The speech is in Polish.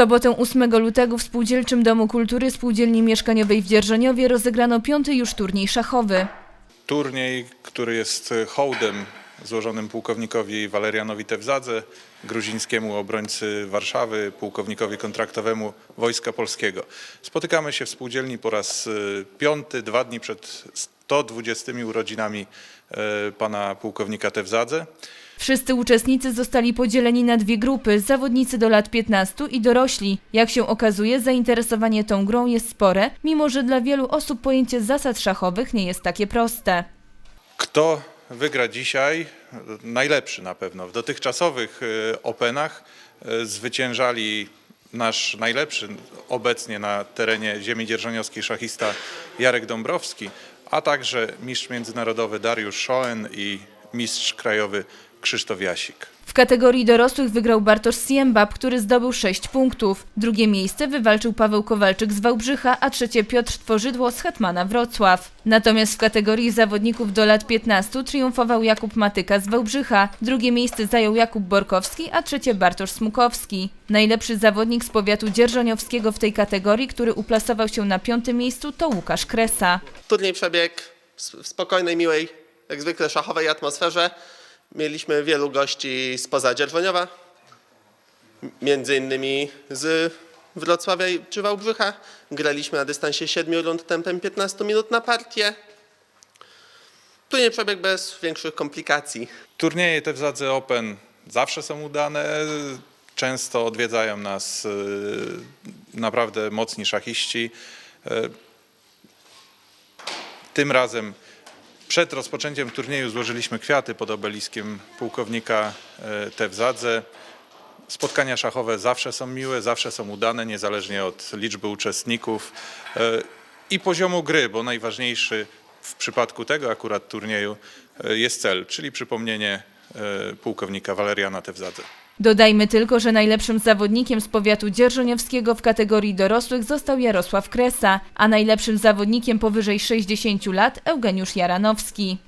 sobotę 8 lutego w Spółdzielczym Domu Kultury Spółdzielni Mieszkaniowej w Dzierżoniowie rozegrano piąty już turniej szachowy. Turniej, który jest hołdem złożonym pułkownikowi Walerianowi Tewzadze, gruzińskiemu obrońcy Warszawy, pułkownikowi kontraktowemu Wojska Polskiego. Spotykamy się w spółdzielni po raz y, piąty, dwa dni przed 120 urodzinami y, pana pułkownika Tewzadze. Wszyscy uczestnicy zostali podzieleni na dwie grupy, zawodnicy do lat 15 i dorośli. Jak się okazuje, zainteresowanie tą grą jest spore, mimo że dla wielu osób pojęcie zasad szachowych nie jest takie proste. Kto wygra dzisiaj? Najlepszy na pewno. W dotychczasowych y, Openach y, zwyciężali nasz najlepszy obecnie na terenie ziemi dzierżoniowskiej szachista Jarek Dąbrowski, a także mistrz międzynarodowy Dariusz Schoen i mistrz krajowy Krzysztof Jasik. W kategorii dorosłych wygrał Bartosz Siembab, który zdobył 6 punktów. Drugie miejsce wywalczył Paweł Kowalczyk z Wałbrzycha, a trzecie Piotr Tworzydło z Hetmana Wrocław. Natomiast w kategorii zawodników do lat 15 triumfował Jakub Matyka z Wałbrzycha. Drugie miejsce zajął Jakub Borkowski, a trzecie Bartosz Smukowski. Najlepszy zawodnik z powiatu dzierżoniowskiego w tej kategorii, który uplasował się na piątym miejscu, to Łukasz Kresa. Turniej przebiegł w spokojnej, miłej, jak zwykle szachowej atmosferze. Mieliśmy wielu gości spoza Dzierżoniowa, między innymi z Wrocławia czy Wałbrzycha. Graliśmy na dystansie 7 rund tempem 15 minut na partię. Turniej przebiegł bez większych komplikacji. Turnieje te w Zadze Open zawsze są udane. Często odwiedzają nas y, naprawdę mocni szachiści. Y, Tym razem przed rozpoczęciem turnieju złożyliśmy kwiaty pod obeliskiem pułkownika y, Tewzadze. Spotkania szachowe zawsze są miłe, zawsze są udane, niezależnie od liczby uczestników y, i poziomu gry, bo najważniejszy w przypadku tego akurat turnieju y, jest cel, czyli przypomnienie pułkownika Waleriana Tewzadze. Dodajmy tylko, że najlepszym zawodnikiem z powiatu dzierżoniowskiego w kategorii dorosłych został Jarosław Kresa, a najlepszym zawodnikiem powyżej 60 lat Eugeniusz Jaranowski.